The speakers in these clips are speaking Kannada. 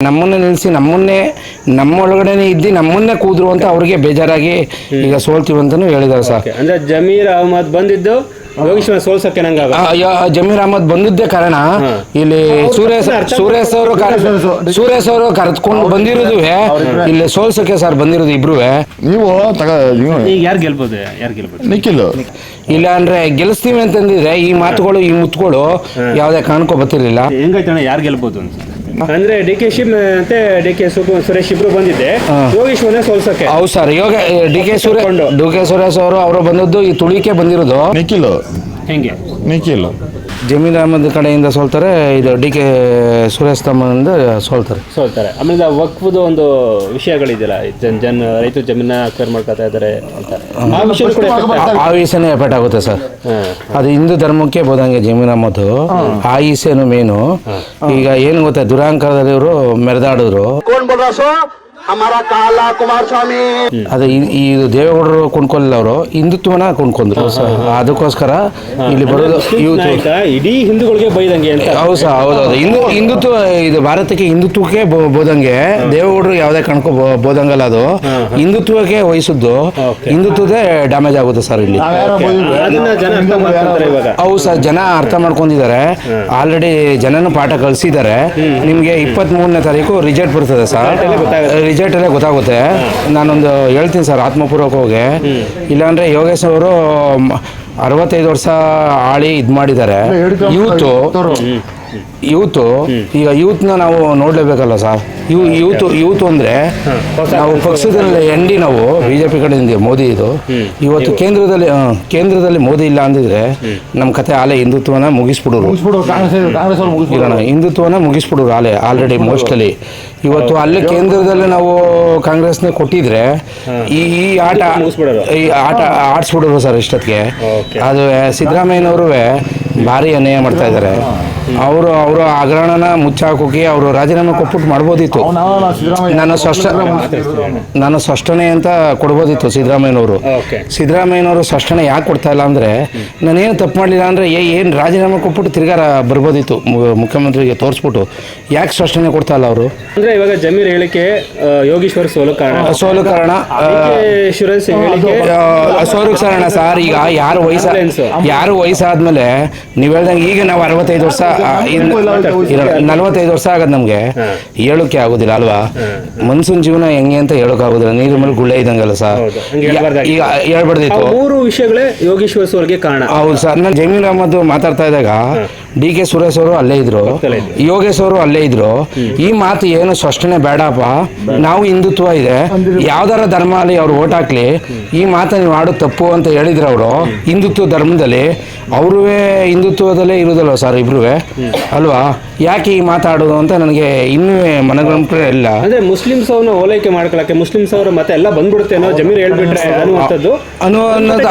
ನಮ್ಮನ್ನೇ ನಿಲ್ಲಿಸಿ ನಮ್ಮನ್ನೇ ನಮ್ಮೊಳಗಡೆನೆ ಇದ್ದು ನಮ್ಮನ್ನೇ ಕೂದ್ರು ಅಂತ ಅವ್ರಿಗೆ ಬೇಜಾರಾಗಿ ಈಗ ಸೋಲ್ತೀವಿ ಅಂತಾನು ಹೇಳಿದಾರೆ ಸರ್. ಅಂದ್ರೆ ಜಮೀರ್ ಅಹಮದ್ ಬಂದಿದ್ದು ಯೋಗೇಶ್ವರ ಸೋಲ್ಸಕ್ಕೆ ನಂಗ ಆ, ಯ- ಜಮೀರ್ ಅಹಮದ್ ಬಂದಿದ್ದೇ ಕಾರಣ ಇಲ್ಲಿ ಸುರೇಶ್ ಸುರೇಶ್ ಅವರು ಸುರೇಶ್ ಅವರು ಕರೆದುಕೊಂಡು ಬಂದಿರೋದು ಇಲ್ಲಿ ಸೋಲ್ಸಕ್ಕೆ ಸರ್ ಬಂದಿರೋದು ಇಬ್ರು ನೀವು ತಗ ನೀವು ಈಗ ಯಾರು ಗೆಲ್ಬೋದು ಯಾರು ಗೆಲ್ಬೋದು? ನಿಖಿಲ್. ಇಲ್ಲ ಅಂದ್ರೆ ಗೆಲ್ಲಿಸ್ತೀವಿ ಅಂತಂದಿದ್ರೆ ಈ ಮಾತುಗಳು ಈ ಮುತ್ತುಗಳು ಯಾವ್ದೇ ಕಾರಣಕ್ಕೂ ಬರ್ತಿರ್ಲಿಲ್ಲ. ಯಾರು ಗೆಲ್ಬೋದು ಅಂತ ಅಂದ್ರೆ ಡಿ ಕೆ ಶಿವ್ ಮತ್ತೆ ಡಿ ಕೆ ಸುರೇಶ್ ಇಬ್ರು ಬಂದಿದ್ದೆ. ಯೋಗೇಶ್ವರನೇ ಸೋಲ್ಸಕ್ಕೆ ಹೌದು ಸರ್ ಇವಾಗ D K Suresh D K Suresh ಅವರು ಅವರು ಬಂದದ್ದು ಈ ತುಳಿಕೆ ಬಂದಿರೋದು. ನಿಖಿಲ್. ಹೆಂಗೆ? ನಿಖಿಲ್. ಜಮೀರ್ ಅಹಮದ್ ಕಡೆಯಿಂದ ಸೋಲ್ತಾರೆ ಇದು ಡಿ ಕೆ ಸುರೇಶ್ ತಮ್ಮನಿಂದ ಸೋಲ್ತಾರೆ ಸೋಲ್ತಾರೆ ಆಮೇಲೆ ವಕ್ಫದ ಒಂದು ವಿಷಯಗಳಿದೆಯಲ್ಲ ಜನ್ ಜನ್ ರೈತರು ಜಮೀನ ಅಕ್ವೈರ್ ಮಾಡ್ಕೊತಾ ಇದಾರೆ ಅಂತ ಆ ವಿಷಯ ಕೂಡ effect ಆಗುತ್ತೆ. ಆ ವಿಷಯನೇ ಎಫೆಕ್ಟ್ ಆಗುತ್ತೆ ಸರ್ ಹಾ. ಅದು ಹಿಂದೂ ಧರ್ಮಕ್ಕೆ ಬೋದಂಗೆ ಜಮೀನ್ ಅಹಮದ್ ಆ ಈಸೆನು ಮೇನು ಈಗ ಏನು ಗೊತ್ತಾ ದುರಾಂಕಾರದಲ್ಲಿ ಇವರು ಮೆರೆದಾಡಿದ್ರು कौन बोल रहा सो ಇದು ದೇವೇಗೌಡರು ಕೊಂಡ್ಕೊಳ್ಳಿಲ್ಲ ಅವರು ಹಿಂದುತ್ವನ ಕೊಂಡ್ಕೊಂಡ್ರು. ಅದಕ್ಕೋಸ್ಕರ ಇಲ್ಲಿ ಬರೋದು ಇಡೀ ಹಿಂದೂಗಳಿಗೆ ಬೈದಂಗೆ ಹೌದು ಸರ್ ಹೌದು ಹಿಂದೂ. ಹಿಂದುತ್ವ ಇದು ಭಾರತಕ್ಕೆ ಹಿಂದುತ್ವಕ್ಕೆ ಬೋದಂಗೆ ದೇವೇಗೌಡರು ಯಾವುದೇ ಕಣ್ಕೊ ಬೋದಂಗಲ್ಲ ಅದು. ಹಿಂದುತ್ವಕ್ಕೆ ವಹಿಸಿದ್ದು ಹಿಂದುತ್ವದೇ ಡ್ಯಾಮೇಜ್ ಆಗುತ್ತೆ ಸರ್ ಇಲ್ಲಿ. ಹೌದು ಸರ್ ಜನ ಅರ್ಥ ಮಾಡ್ಕೊಂಡಿದ್ದಾರೆ. ಆಲ್ರೆಡಿ ಜನನ ಪಾಠ ಕಳಿಸಿದ್ದಾರೆ. ನಿಮಗೆ ಇಪ್ಪತ್ತ್ ಮೂರನೇ ತಾರೀಕು ರಿಜಲ್ಟ್ ಬರ್ತದೆ ಸರ್. ರಿಸಲ್ಟ್ ಅಲ್ಲೇ ಗೊತ್ತಾಗುತ್ತೆ. ನಾನೊಂದು ಹೇಳ್ತೀನಿ ಸರ್ ಆತ್ಮಪೂರ್ವಕವಾಗಿ ಇಲ್ಲಾಂದ್ರೆ ಯೋಗೇಶ್ ಅವರು ಅರವತ್ತೈದು ವರ್ಷ ಆಳಿ ಇದು ಮಾಡಿದ್ದಾರೆ. ಯೂತು ಯೂತು ಈಗ ಯೂತ್ನ ನಾವು ನೋಡ್ಲೇಬೇಕಲ್ಲ ಸರ್. ಯೂ ಯೂತ್ ಯೂತ್ ಅಂದ್ರೆ ನಾವು ಪಕ್ಷದಲ್ಲಿ ಎಂಡಿ ನಾವು ಬಿಜೆಪಿ ಕಡೆಯಿಂದ ಮೋದಿ ಇದು. ಇವತ್ತು ಕೇಂದ್ರದಲ್ಲಿ ಕೇಂದ್ರದಲ್ಲಿ ಮೋದಿ ಇಲ್ಲ ಅಂದಿದ್ರೆ ನಮ್ಮ ಕತೆ ಆಲೆ ಹಿಂದುತ್ವನ ಮುಗಿಸ್ಬಿಡೋರು. ಹಿಂದುತ್ವನ ಮುಗಿಸ್ಬಿಡೋರು ಆಲೆ ಆಲ್ರೆಡಿ ಮೋಸ್ಟಲ್ಲಿ ಇವತ್ತು ಅಲ್ಲೇ ಕೇಂದ್ರದಲ್ಲಿ ನಾವು ಕಾಂಗ್ರೆಸ್ನ ಕೊಟ್ಟಿದ್ರೆ ಈ ಈ ಆಟ. ಈ ಆಟ ಆಡಿಸ್ಬಿಡೋರು ಸರ್ ಇಷ್ಟೊತ್ತಿಗೆ. ಅದು ಸಿದ್ದರಾಮಯ್ಯನವರು ಭಾರಿ ಅನ್ಯಾಯ ಮಾಡ್ತಾ ಇದ್ದಾರೆ. ಅವರು ಅವರು ಹಗರಣನ ಮುಚ್ಚಾಕೋಕೆ ಅವರು ರಾಜೀನಾಮೆ ಕೊಟ್ಬಿಟ್ಟು ಮಾಡ್ಬೋದಿತ್ತು. ನಾನು ಸ್ಪಷ್ಟ ನಾನು ಸ್ಪಷ್ಟನೆ ಅಂತ ಕೊಡ್ಬೋದಿತ್ತು ಸಿದ್ದರಾಮಯ್ಯನವರು. ಓಕೆ. ಸಿದ್ದರಾಮಯ್ಯನವರು ಸ್ಪಷ್ಟನೆ ಯಾಕೆ ಕೊಡ್ತಾ ಇಲ್ಲ ಅಂದರೆ ನಾನೇನು ತಪ್ಪು ಮಾಡಲಿಲ್ಲ ಅಂದರೆ ಏನು ರಾಜೀನಾಮೆ ಕೊಟ್ಬಿಟ್ಟು ತಿರ್ಗಾರ ಬರ್ಬೋದಿತ್ತು ಮು- ಮುಖ್ಯಮಂತ್ರಿಗೆ ತೋರಿಸ್ಬಿಟ್ಟು. ಯಾಕೆ ಸ್ಪಷ್ಟನೆ ಕೊಡ್ತಾ ಇಲ್ಲ ಅವರು? ಅಂದ್ರೆ ಇವಾಗ ಜಮೀರ್ ಹೇಳಿಕೆ ಯೋಗೇಶ್ವರ ಸೋಲು ಕಾರಣ. ಸೋಲು ಕಾರಣ ಸೋಲು ಕಾರಣ ಸರ್. ಈಗ ಯಾರು ವಯಸ್ಸು. ಯಾರು ವಯಸ್ಸಾದ್ಮೇಲೆ ನೀವು ಹೇಳ್ದಂಗೆ ಈಗ ನಾವು ಅರವತ್ತೈದು ವರ್ಷ ನಲವತ್ತೈದು ವರ್ಷ ಆಗದ್ ನಮ್ಗೆ. ಹೇಳೋಕೆ ಆಗೋದಿಲ್ಲ ಅಲ್ವಾ? ಮನ್ಸೂನ್ ಜೀವನ ಹೆಂಗೆ ಅಂತ ಹೇಳೋಕೆ ಆಗೋದಿಲ್ಲ. ನೀರು ಮೇಲೆ ಗುಳ್ಳೆ ಇದ್ದಂಗಲ್ಲ ಸರ್. ಈಗ ಹೇಳ್ಬಾರ್ದಿತ್ತು ಮೂರು ವಿಷಯಗಳೇ ಯೋಗೇಶ್ವರ್ ಕಾರಣ. ಹೌದು ಸರ್. ನಾನು ಜಮೀರ್ ಅಹಮದ್ ಮಾತಾಡ್ತಾ ಇದ್ದಾಗ ಡಿ ಕೆ ಸುರೇಶ್ ಅವರು ಅಲ್ಲೇ ಇದ್ರು. ಯೋಗೇಶ್ ಅವರು ಅಲ್ಲೇ ಇದ್ರು. ಈ ಮಾತು ಏನು ಸ್ಪಷ್ಟನೆ ಬೇಡಪ್ಪ? ನಾವು ಹಿಂದುತ್ವ ಇದೆ. ಯಾವ್ದಾರ ಧರ್ಮ ಅಲ್ಲಿ ಅವ್ರು ಓಟ್ ಹಾಕ್ಲಿ ಈ ಮಾತು ನೀವು ಆಡೋದು ತಪ್ಪು ಅಂತ ಹೇಳಿದ್ರು ಅವರು. ಹಿಂದುತ್ವ ಧರ್ಮದಲ್ಲಿ. ಅವರು ಹಿಂದುತ್ವದಲ್ಲೇ ಇರೋದಲ್ವ ಸರ್ ಇಬ್ರು ಅಲ್ವಾ? ಯಾಕೆ ಈ ಮಾತಾಡೋದು ಅಂತ ನನಗೆ ಇನ್ನೂ ಮನಗಂಪೆ ಇಲ್ಲ. ಅಂದ್ರೆ ಮುಸ್ಲಿಮ್ಸ್ ಅವ್ರನ್ನ ಓಲೈಕೆ ಮಾಡ್ಕೊಳಕ್ಕೆ ಮುಸ್ಲಿಮ್ಸ್ ಅವರ ಮತ್ತೆ ಎಲ್ಲ ಬಂದ್ಬಿಡುತ್ತೇನೋ ಜಮೀರ್ ಹೇಳ್ಬಿಟ್ರೆ ಅನ್ನುವಂಥದ್ದು. ಅನ್ನೋ ಅನ್ನೋದು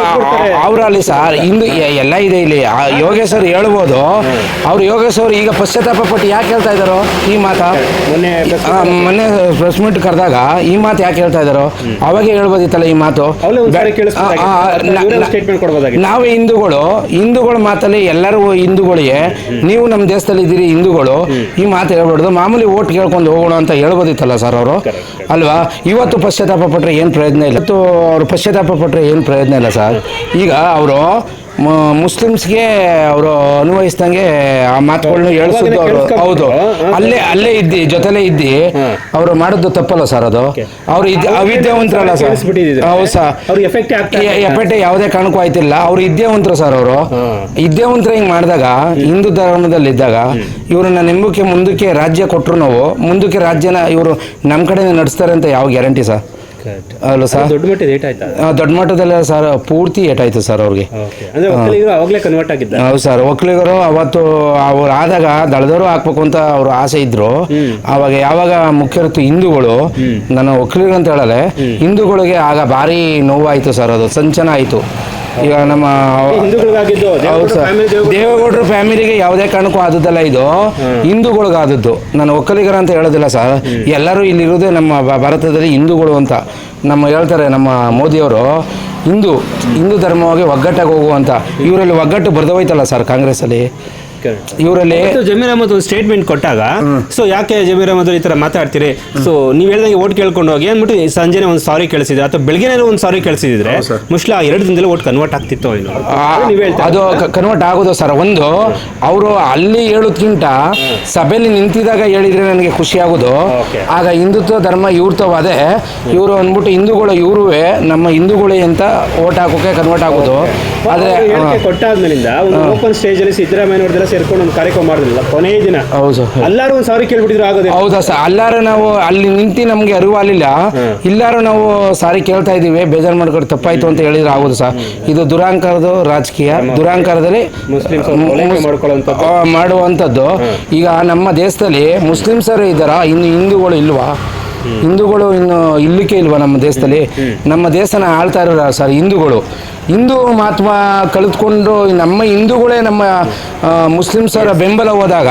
ಅವರಲ್ಲಿ ಸರ್ ಇಂದು ಎ- ಎಲ್ಲ ಇದೆ ಇಲ್ಲಿ. ಯೋಗೇಶ್ ಅವ್ರು ಹೇಳ್ಬೋದು. ಅವ್ರು ಯೋಗೇಶ್ ಅವರು ಈಗ ಪಶ್ಚಾತ್ತಾಪ ಪಟ್ಟು ಯಾಕೆ ಹೇಳ್ತಾ ಇದ್ದಾರೋ ಈ ಮಾತಾ? ಮೊನ್ನೆ ಮೊನ್ನೆ ಪ್ರೆಸ್ ಮೀಟ್ ಕರೆದಾಗ ಈ ಮಾತು ಯಾಕೆ ಹೇಳ್ತಾ ಇದ್ದಾರೋ ಅವಾಗೆ ಹೇಳ್ಬೋದಿತ್ತಲ್ಲ ಈ ಮಾತು. ನಾವೇ ಹಿಂದೂಗಳು ಹಿಂದೂಗಳ ಮಾತಲ್ಲಿ ಎಲ್ಲರೂ ಹಿಂದೂಗಳಿಗೆ ನೀವು ನಮ್ಮ ದೇಶದಲ್ಲಿ ಇದ್ದೀರಿ ಹಿಂದೂಗಳು ಈ ಮಾತು ಹೇಳ್ಬಾರ್ದು. ಮಾಮೂಲಿ ಓಟ್ ಕೇಳ್ಕೊಂಡು ಹೋಗೋಣ ಅಂತ ಹೇಳ್ಬೋದಿತ್ತಲ್ಲ ಸರ್ ಅವರು? ಅಲ್ವಾ? ಇವತ್ತು ಪಶ್ಚಾತ್ತಾಪ ಪಟ್ಟರೆ ಏನು ಪ್ರಯೋಜನ ಇಲ್ಲ? ಇವತ್ತು ಅವ್ರು ಪಶ್ಚಾತ್ತಾಪ ಪಟ್ಟರೆ ಏನು ಪ್ರಯೋಜನ ಇಲ್ಲ ಸರ್? ಈಗ ಅವರು ಮುಸ್ಲಿಮ್ಸ್ಗೆ ಅವರು ಅನ್ವಯಿಸ್ದಂಗೆ ಆ ಮಾತುಗಳನ್ನ ಹೇಳಿಸಿದ್ದು ಅವರು. ಹೌದು. ಅಲ್ಲೇ ಅಲ್ಲೇ ಇದ್ದಿ ಜೊತೆಲೇ ಇದ್ದಿ. ಅವರು ಮಾಡಿದ್ದು ತಪ್ಪಲ್ಲ ಸರ್ ಅದು. ಅವ್ರು ಇದ್ದ ಅವಿದ್ಯಾವಂತರಲ್ಲ ಸರ್. ಹೌದು ಸರ್. ಎಫೆಕ್ಟ್ ಯಾವುದೇ ಕಾರಣಕ್ಕೂ ಆಯ್ತಿಲ್ಲ. ಅವ್ರು ವಿದ್ಯಾವಂತರು ಸರ್ ಅವರು. ವಿದ್ಯಾವಂತರ ಹಿಂಗ್ ಮಾಡಿದಾಗ ಹಿಂದೂ ಧರ್ಮದಲ್ಲಿ ಇದ್ದಾಗ ಇವ್ರನ್ನ ನೆಂಬಕ್ಕೆ ಮುಂದಕ್ಕೆ ರಾಜ್ಯ ಕೊಟ್ಟರು ನಾವು ಮುಂದಕ್ಕೆ ರಾಜ್ಯನ ಇವರು ನಮ್ಮ ಕಡೆನೇ ನಡೆಸ್ತಾರೆ ಅಂತ ಯಾವ ಗ್ಯಾರಂಟಿ ಸರ್? ಅಲ್ಲ ಸರ್. ದೊಡ್ಡ ಮಟ್ಟದ ಏಟ್ ಆಯ್ತಾ? ದೊಡ್ಡ ಮಟ್ಟದಲ್ಲ ಸರ್ ಪೂರ್ತಿ ಏಟಾಯ್ತು ಸರ್ ಅವ್ರಿಗೆ. ಅಂದ್ರೆ ಒಕ್ಕಲಿಗರು ಅವಾಗಲೇ ಕನ್ವರ್ಟ್ ಆಗಿದ್ದ ಹೌದು ಸರ್ ಒಕ್ಕಲಿಗರು ಅವತ್ತು ಅವ್ರು ಆದಾಗ ದಳದವರು ಹಾಕ್ಬೇಕು ಅಂತ ಅವ್ರು ಆಸೆ ಇದ್ರು. ಅವಾಗ ಯಾವಾಗ ಮುಖ್ಯರತ್ತು ಹಿಂದೂಗಳು ನಾನು ಒಕ್ಕಲಿಗರು ಅಂತ ಹೇಳಲೆ ಹಿಂದೂಗಳಿಗೆ ಆಗ ಭಾರಿ ನೋವಾಯ್ತು ಸರ್ ಅದು ಸಂಚನ ಆಯ್ತು. ಈಗ ನಮ್ಮ ಹಿಂದೂಗಳಿಗಾಗಿದ್ದು ಹೌದು ಸರ್. family ದೇವೇಗೌಡರ ಫ್ಯಾಮಿಲಿಗೆ ಯಾವುದೇ ಕಾರಣಕ್ಕೂ ಆದದ್ದಲ್ಲ ಇದು ಹಿಂದೂಗಳಿಗಾದದ್ದು. ನಾನು ಒಕ್ಕಲಿಗರ ಅಂತ ಹೇಳೋದಿಲ್ಲ ಸರ್. ಎಲ್ಲರೂ ಇಲ್ಲಿರೋದೇ ನಮ್ಮ ಭಾರತದಲ್ಲಿ ಹಿಂದೂಗಳು ಅಂತ. ನಮ್ಮ ಹೇಳ್ತಾರೆ ನಮ್ಮ ಮೋದಿಯವರು ಹಿಂದೂ ಹಿಂದೂ ಧರ್ಮವಾಗಿ ಒಗ್ಗಟ್ಟಾಗಿ ಹೋಗುವಂತ. ಇವರಲ್ಲಿ ಒಗ್ಗಟ್ಟು ಬರ್ದೋಯ್ತಲ್ಲ ಸರ್ ಕಾಂಗ್ರೆಸ್ಸಲ್ಲಿ? ಇವರಲ್ಲಿ ಜಮೀರ್ ಅಹಮದ್ ಒಂದು ಸ್ಟೇಟ್ಮೆಂಟ್ ಕೊಟ್ಟಾಗ ಸೊ ಯಾಕೆ ಜಮೀರ್ ಅಹಮದ್ ಈ ತರ ಮಾತಾಡ್ತೀರಿ? ಸೊ ನೀವ್ ಹೇಳ್ದಂಗೆ ಓಟ್ ಕೇಳ್ಕೊಂಡು ಹೋಗಿ ಅಂದ್ಬಿಟ್ಟು ಸಂಜೆನೆ ಒಂದು ಸಾರಿ ಕೇಳಿಸಿದ್ರೆ ಅಥವಾ ಬೆಳಗ್ಗೆ ಒಂದು ಸಾರಿ. ಕೇಳಿಸಿದ್ರೆ ಮುಸ್ಲ ಎರಡು ದಿನದಲ್ಲಿ ಓಟ್ ಕನ್ವರ್ಟ್ ಆಗ್ತಿತ್ತು ಅದು ಕನ್ವರ್ಟ್ ಆಗೋದು ಸರ್. ಒಂದು ಅವರು ಅಲ್ಲಿ ಹೇಳೋದ್ಕಿಂತ ಸಭೆಯಲ್ಲಿ ನಿಂತಿದಾಗ ಹೇಳಿದ್ರೆ ನನಗೆ ಖುಷಿ ಆಗೋದು. ಆಗ ಹಿಂದುತ್ವ ಧರ್ಮ ಇವ್ರತವಾದೆ. ಇವರು ಅಂದ್ಬಿಟ್ಟು ಹಿಂದೂಗಳು ಇವರುವೆ ನಮ್ಮ ಹಿಂದೂಗಳೇ ಅಂತ ಓಟ್ ಹಾಕೋಕೆ ಕನ್ವರ್ಟ್ ಆಗೋದು. ಆದ್ರೆ ಕೊಟ್ಟಾದ್ಮೇಲಿಂದ ಒಂದು ಓಪನ್ ಸ್ಟೇಜ್ ಅಲ್ಲಿ ಸಿದ್ದರಾಮಯ್ಯ ಸೇರ್ಕೊಂಡು ಒಂದು ಕಾರ್ಯಕ್ರಮ ಮಾಡಿದ್ರಲ್ಲ ಕೊನೆಯ ದಿನ. ಹೌದು ಸರ್ ಎಲ್ಲರೂ ಒಂದು ಸಾವಿರ ಕೇಳ್ಬಿಟ್ಟಿದ್ರು ಆಗೋದೇ ಹೌದಾ ಸರ್ ಅಲ್ಲಾರು ನಾವು ಅಲ್ಲಿ ನಿಂತು ನಮ್ಗೆ ಅರಿವಾಗಲಿಲ್ಲ. ಇಲ್ಲಾರು ನಾವು ಸಾರಿ ಕೇಳ್ತಾ ಇದೀವಿ ಬೇಜಾರು ಮಾಡ್ಕೊಂಡು ತಪ್ಪಾಯ್ತು ಅಂತ ಹೇಳಿದ್ರೆ ಆಗೋದು ಸರ್. ಇದು ದುರಾಂಕಾರದ ರಾಜಕೀಯ ದುರಾಂಕಾರದಲ್ಲಿ ಮುಸ್ಲಿಮ್ಸ್ ಅವ್ರನ್ನ ಓಲೈಕೆ ಮುಸ್- ಮಾಡ್ಕೊಳ್ಳೋಂಥದ್ದು. ಆ, ಮಾಡುವಂಥದ್ದು. ಈಗ ನಮ್ಮ ದೇಶದಲ್ಲಿ ಮುಸ್ಲಿಮ್ಸರು ಇದ್ದಾರಾ ಇನ್ನು ಹಿಂದೂಗಳು ಇಲ್ವಾ? ಹಿಂದೂಗಳು ಇನ್ನು ಇಲ್ಲಿಕ್ಕೆ ಇಲ್ವಾ ನಮ್ಮ ದೇಶದಲ್ಲಿ? ನಮ್ಮ ದೇಶನ ಆಳ್ತಾ ಇರೋ ಸರ್? ಹಿಂದೂಗಳು. ಹಿಂದೂ ಮಹಾತ್ಮ ಕಳೆದುಕೊಂಡು ನಮ್ಮ ಹಿಂದೂಗಳೇ ನಮ್ಮ ಮುಸ್ಲಿಮ್ಸರ ಬೆಂಬಲ ಹೋದಾಗ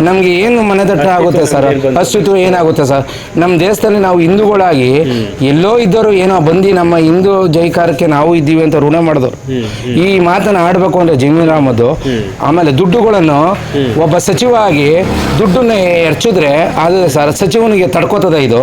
ನಮ್ಗೆ ಏನು ಮನೆದಟ್ಟ ಆಗುತ್ತೆ ಸರ್? ಅಸ್ತಿತ್ವ ಏನಾಗುತ್ತೆ ಸರ್? ನಮ್ಮ ದೇಶದಲ್ಲಿ ನಾವು ಹಿಂದೂಗಳಾಗಿ ಎಲ್ಲೋ ಇದ್ದರು ಏನೋ ಬಂದು ನಮ್ಮ ಹಿಂದೂ ಜೈಕಾರಕ್ಕೆ ನಾವು ಇದ್ದೀವಿ ಅಂತ ಋಣ ಮಾಡಿದ್ರು ಈ ಮಾತನ್ನ ಆಡ್ಬೇಕು ಅಂದ್ರೆ ಜಮೀರ್ ಅಹಮದ್ ಆಮೇಲೆ ದುಡ್ಡುಗಳನ್ನು ಒಬ್ಬ ಸಚಿವ ಆಗಿ ದುಡ್ಡನ್ನ ಎರಚಿದ್ರೆ ಅದು ಸರ್ ಸಚಿವನಿಗೆ ತಡ್ಕೋತದ ಇದು.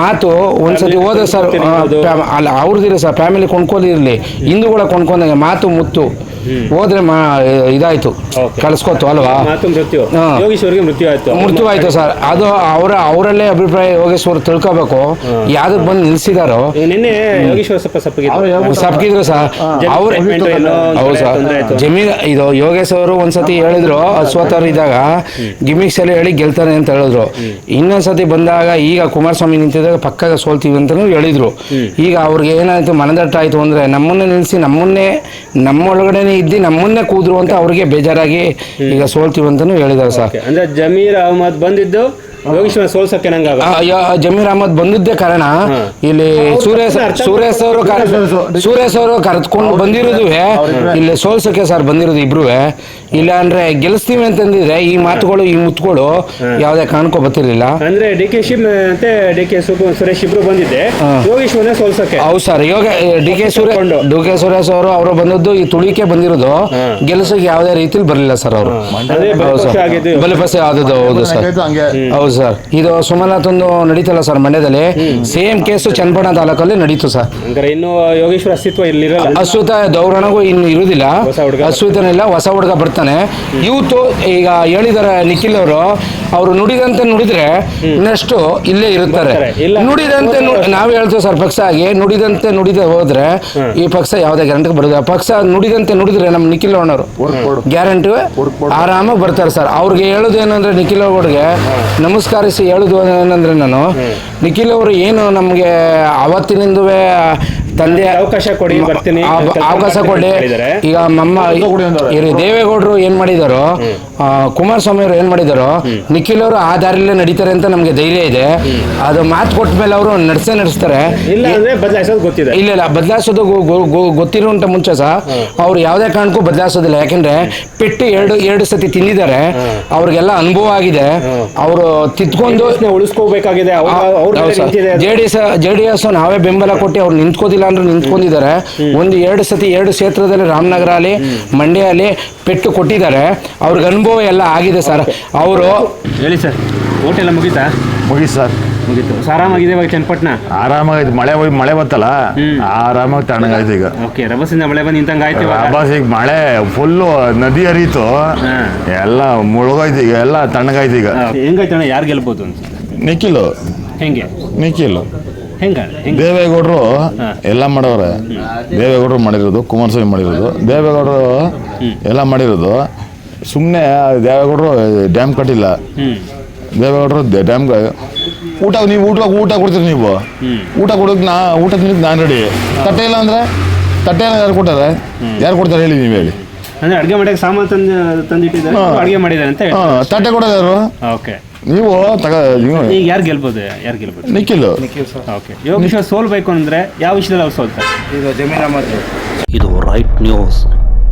ಮಾತು ಒಂದ್ಸತಿ ಹೋದ ಸರ್ ಅಲ್ಲ ಅವ್ರದಿರ ಸರ್ ಫ್ಯಾಮಿಲಿ ಕೊಂಡ್ಕೊಂಡಿರ್ಲಿ ಹಿಂದೂಗಳ ಕೊಂಡ್ಕೊಂಡಂಗೆ ಮಾತು ಮುತ್ತು. ಹೋದ್ರೆ ಮಾ ಇದಾಯ್ತು. ಕಳ್ಸ್ಕೊತು ಅಲ್ವಾ? ಮಾತು ಮೃತ್ಯು. ಆಯ್ತು. ಸರ್. ಅದು ಅವರ ಅವರಲ್ಲೇ ಅಭಿಪ್ರಾಯ ಯೋಗೇಶ್ವರ್ ತಿಳ್ಕೋಬೇಕು. ಯಾವ್ದಕ್ ಬಂದು ನಿಲ್ಸಿದಾರೋ? ಸಪ್ಕಿದ್ರು ಸರ್. ಅವ್ರ ಹೌದು ಸರ್. ಜಮೀನ್ ಇದು ಯೋಗೇಶ್ ಅವರು ಒಂದ್ಸತಿ ಹೇಳಿದ್ರು ಅಶ್ವಥರ್ ಇದ್ದಾಗ ಗಿಮಿಕ್ಸ್ ಎಲ್ಲ ಹೇಳಿ ಗೆಲ್ತಾರೆ ಅಂತ ಹೇಳಿದ್ರು. ಇನ್ನೊಂದ್ಸತಿ ಬಂದಾಗ ಈಗ ಕುಮಾರಸ್ವಾಮಿ ನಿಂತಿದ್ದಾಗ ಪಕ್ಕ ಸೋಲ್ತೀವಿ ಅಂತನು ಹೇಳಿದ್ರು. ಈಗ ಅವ್ರಿಗೆ ಏನಾಯ್ತು ಮನದಟ್ಟ ಆಯ್ತು ಅಂದ್ರೆ ನಮ್ಮನ್ನೇ ನಿಲ್ಸಿ ನಮ್ಮನ್ನೇ ನಮ್ಮೊಳಗಡೆನೆ ಇದ್ದು ನಮ್ಮನ್ನೇ ಕೂದ್ರು ಅಂತ ಅವ್ರಿಗೆ ಬೇಜಾರಾಗಿ ಈಗ ಸೋಲ್ತೀವಿ ಅಂತ ಹೇಳಿದ್ದಾರೆ ಸರ್. ಅಂದ್ರೆ ಜಮೀರ್ ಅಹಮದ್ ಬಂದಿದ್ದು ಸೋಲ್ಸಕ್ಕೆ ಜಮೀರ್ ಅಹಮದ್ ಬಂದಿದ್ದೇ ಕಾರಣ ಇಲ್ಲಿ ಸುರೇಶ್ ಸುರೇಶ್ ಅವರು ಸುರೇಶ್ ಅವರು ಕರೆದುಕೊಂಡು ಬಂದಿರೋದು ಇಲ್ಲಿ ಸೋಲ್ಸಕ್ಕೆ ಸರ್ ಬಂದಿರೋದು ಇಬ್ರುವೆ. ಇಲ್ಲ ಅಂದ್ರೆ ಗೆಲ್ಲಿಸ್ತೀವಿ ಅಂತಂದಿದ್ರೆ ಈ ಮಾತುಗಳು ಈ ಮುತ್ತುಗಳು ಯಾವ್ದೇ ಕಾಣ್ಕೊ ಬರ್ತಿರ್ಲಿಲ್ಲ. ಅಂದ್ರೆ ಡಿ ಕೆ ಶಿವ್ ಮತ್ತೆ ಡಿ ಕೆ ಸುರೇಶ್ ಇಬ್ರು ಬಂದಿದ್ದೆ. ಯೋಗೀಶ್ವರನೇ ಸೋಲ್ಸಕ್ಕೆ ಹೌದು ಸರ್. ಇವಾಗ D K Suresh. D K Suresh ಅವರು ಅವರು ಬಂದದ್ದು ಈ ತುಳಿಕೆ ಬಂದಿರೋದು. ಗೆಲ್ಸಕ್ಕೆ ಯಾವ್ದೇ ರೀತಿಲಿ ಬರಲಿಲ್ಲ ಸರ್ ಅವರು. ಬಲಿಪಸೆ ಆದದ್ದು ಹೌದು ಸರ್. ಹೌದು ಸರ್. ಇದು ಸುಮನಾಥ್ ಒಂದು ನಡೀತಲ್ಲ ಸರ್ ಮಂಡ್ಯದಲ್ಲಿ. ಸೇಮ್ ಕೇಸು ಚನ್ನಪಟ್ಟಣ ತಾಲೂಕಲ್ಲಿ ನಡೀತು ಸರ್. ಇನ್ನು ಯೋಗೇಶ್ವರ ಅಸ್ತಿತ್ವ ಇಲ್ಲಿ ಅಶ್ವಿತ ದೌರಣಗೂ ಇನ್ನು ಇರುವುದಿಲ್ಲ. ಹೊಸ ಹುಡುಗ. ಅಶ್ವಿತನಿಲ್ಲ ಹೊಸ ಹುಡುಗ ಬರ್ತಾನೆ ಇವತ್ತು ಈಗ ಹೇಳಿದಾರೆ ನಿಖಿಲ್ ಅವರು ಅವರು ನುಡಿದಂತೆ ನುಡಿದ್ರೆ ನೆಕ್ಸ್ಟ್ ಇಲ್ಲೇ ಇರುತ್ತಾರೆ. ಇಲ್ಲ. ನುಡಿದಂತೆ ನಾವ್ ಹೇಳ್ತೀವಿ ಸರ್ ಪಕ್ಷ ಆಗಿ ನುಡಿದಂತೆ ನುಡಿದ ಹೋದ್ರೆ ಈ ಪಕ್ಷ ಯಾವ್ದೇ ಗ್ಯಾರಂಟಿ ಬರೋದು ಪಕ್ಷ ನುಡಿದಂತೆ ನುಡಿದ್ರೆ ನಮ್ಮ ನಿಖಿಲ್ ಅಣ್ಣವರು. ಗ್ಯಾರಂಟಿ ಆರಾಮಾಗಿ ಬರ್ತಾರೆ ಸರ್. ಅವ್ರಿಗೆ ಹೇಳೋದು ಏನಂದ್ರೆ ನಿಖಿಲ್ ಅವ್ರಿಗೆ ನಮಸ್ಕರಿಸಿ ಹೇಳೋದು ಏನಂದ್ರೆ ನಾನು ನಿಖಿಲ್ ಅವರು ಏನು ನಮಗೆ ಅವತ್ತಿನಿಂದವೇ ತಂದೆ ಅವಕಾಶ ಕೊಡಿ, ಬರ್ತೀನಿ, ಅವಕಾಶ ಕೊಡಿ. ಈಗ ನಮ್ಮ ದೇವೇಗೌಡರು ಏನ್ ಮಾಡಿದಾರೋ ಆ, ಕುಮಾರಸ್ವಾಮಿ ಅವರು ಏನ್ ಮಾಡಿದಾರೋ ನಿಖಿಲ್ ಅವರು ಆ ದಾರಿಲೇ ನಡೀತಾರೆ ಅಂತ ನಮ್ಗೆ ಧೈರ್ಯ ಇದೆ. ಅದು ಮಾತು ಕೊಟ್ಟ ಮೇಲೆ ಅವರು ನಡ್ಸೇ ನಡೆಸ್ತಾರೆ. ಇಲ್ಲ ಇಲ್ಲ ಇಲ್ಲ ಬದಲಾಯಿಸೋದು ಗೊತ್ತಿರುವಂತ ಮುಂಚೆ ಸಹ ಅವ್ರು ಯಾವುದೇ ಕಾರಣಕ್ಕೂ ಬದಲಾಯಿಸೋದಿಲ್ಲ. ಯಾಕಂದ್ರೆ ಪೆಟ್ಟು ಎರಡು ಎರಡು ಸತಿ ತಿಂದಿದ್ದಾರೆ. ಅವ್ರಿಗೆಲ್ಲ ಅನುಭವ ಆಗಿದೆ. ಅವರು ತಿದ್ಕೊಂಡು ಉಳಿಸ್ಕೋಬೇಕಾಗಿದೆ. ಜೆಡಿಎಸ್ ಜೆಡಿಎಸ್ ಮೇಲೆ ನಿಂತಿದೆ J D S J D S ನಾವೇ ಬೆಂಬಲ ಕೊಟ್ಟು ಅವ್ರು ನಿಂತ್ಕೋದಿಲ್ಲ ಅಂದ್ರೆ ನಿಂತ್ಕೊಂಡಿದ್ದಾರೆ. ಒಂದು ಎರಡು ಸತಿ ಎರಡು ಕ್ಷೇತ್ರದಲ್ಲಿ ರಾಮನಗರ ಅಲ್ಲಿ ಮಂಡ್ಯ ಅಲ್ಲಿ ಪೆಟ್ಟು ಕೊಟ್ಟಿದ್ದಾರೆ. ಅವ್ರಿಗೆ ಅನುಭವ ಎಲ್ಲ ಆಗಿದೆ ಸರ್. ಅವರು ಹೇಳಿ ಸರ್. ಓಟ್ ಎಲ್ಲ ಮುಗೀತಾ? ಮುಗೀತು ಸರ್. ಮುಗೀತು. ಸೊ ಆರಾಮಾಗಿದೆ ಇವಾಗ ಚನ್ನಪಟ್ಟಣ? ಆರಾಮಾಗೈತೆ ಮಳೆ ಹೋಗಿ ಮಳೆ ಬತ್ತಲ್ಲ ಆರಾಮಾಗಿ ತಣ್ಣಗಾಯ್ತು ಈಗ. ಓಕೆ ರಭಸದಿಂದ ಮಳೆ ಬಂದು ನಿಂತಂಗ ಆಯ್ತು ಇವಾಗ ಈಗ ಮಳೆ ಫುಲ್ಲು ನದಿ ಹರಿತು. ಹಾ. ಎಲ್ಲ ಮುಳುಗೋಯ್ತು ಈಗ. ಎಲ್ಲ ತಣ್ಣಗಾಯ್ತು ಈಗ. ಆ, ಹೆಂಗಾಯ್ತು ಅಣ್ಣ ಯಾರು ಗೆಲ್ಬೋದು ಅನ್ಸುತ್ತೆ? ನಿಖಿಲು. ಹೆಂಗೆ? ನಿಖಿಲು. ಹೆಂಗ? ಹೆಂಗೆ? ದೇವೇಗೌಡರು ಎಲ್ಲ ಮಾಡೋರೆ ದೇವೇಗೌಡರು ಮಾಡಿರೋದು ಕುಮಾರಸ್ವಾಮಿ ಮಾಡಿರೋದು. ದೇವೇಗೌಡರು ಎಲ್ಲ ಮಾಡಿರೋದು. ಸುಮ್ಮನೆ ದೇವೇಗೌಡರು ಡ್ಯಾಮ್ ಕಟ್ಟಿಲ್ಲ. ದೇವೇಗೌಡರು ಡ್ಯಾಮ್ ಊಟ ನೀವು ಊಟ ಊಟ ಕೊಡ್ತೀರಿ ನೀವು? ಊಟ ಕೊಡೋದು ನಾ ಊಟ ತಿನ್ನಕ್ಕೆ ನಾನು ರೆಡಿ ತಟ್ಟೆ ಇಲ್ಲ ಅಂದ್ರೆ? ತಟ್ಟೆ ಇಲ್ಲ ಯಾರು ಕೊಟ್ಟಾರೆ ಯಾರು ಕೊಡ್ತಾರೆ ಹೇಳಿ ನೀವು ಹೇಳಿ. ಅಂದ್ರೆ ಅಡುಗೆ ಮಾಡಕ್ಕೆ ಸಾಮಾನು ತಂದು ತಂದಿಟ್ಟಿದ್ದಾರೆ ಅಡುಗೆ ಮಾಡಿದ್ದಾರೆ ಅಂತ ತಟ್ಟೆ ಕೊಡೋದು ಯಾರು? ಓಕೆ. ನೀವು ತಗ ನೀವು ಈಗ ಯಾರು ಗೆಲ್ಬೋದು? ಯಾರು ಗೆಲ್ಬೋದು? ನಿಖಿಲ್. ಓಕೆ ಯೋಗೇಶ್ವರ್ ಸೋಲ್ಬೇಕು ಅಂದ್ರೆ ಯಾವ ವಿಷಯದಲ್ಲಿ ಅವ್ರು ಸೋಲ್ತಾರೆ? ಇದು ಜಮೀರ್ ಅಹಮದ್ ಇದು ರೈಟ್ ನ್ಯೂಸ್